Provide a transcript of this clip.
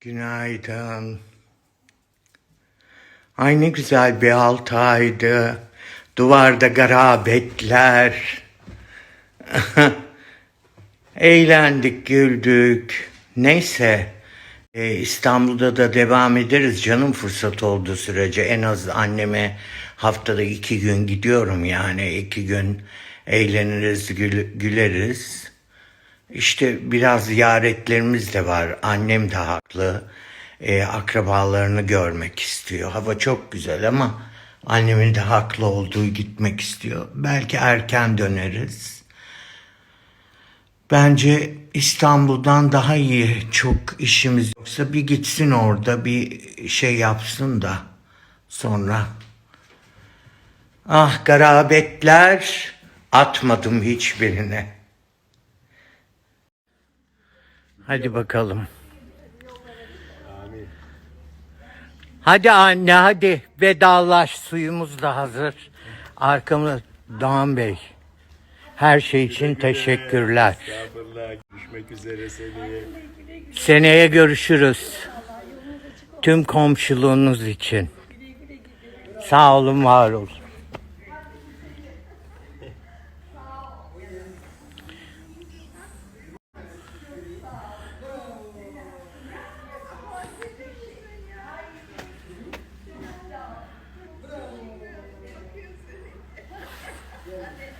Günaydın. Ay ne güzel bir altı aydı. Duvarda garabetler. Eğlendik, güldük. Neyse. e, İstanbul'da da devam ederiz canım fırsat olduğu sürece. En az anneme haftada iki gün gidiyorum yani. iki gün eğleniriz, gül- güleriz. İşte biraz ziyaretlerimiz de var. Annem de haklı. Ee, akrabalarını görmek istiyor. Hava çok güzel ama annemin de haklı olduğu gitmek istiyor. Belki erken döneriz. Bence İstanbul'dan daha iyi çok işimiz yoksa bir gitsin orada bir şey yapsın da sonra. Ah garabetler atmadım hiçbirine. Hadi bakalım. Hadi anne hadi vedalaş suyumuz da hazır. Arkamda Doğan Bey. Her şey için teşekkürler. Estağfurullah. Görüşmek üzere seneye. Seneye görüşürüz. Tüm komşuluğunuz için. Sağ olun, var olun. Amen.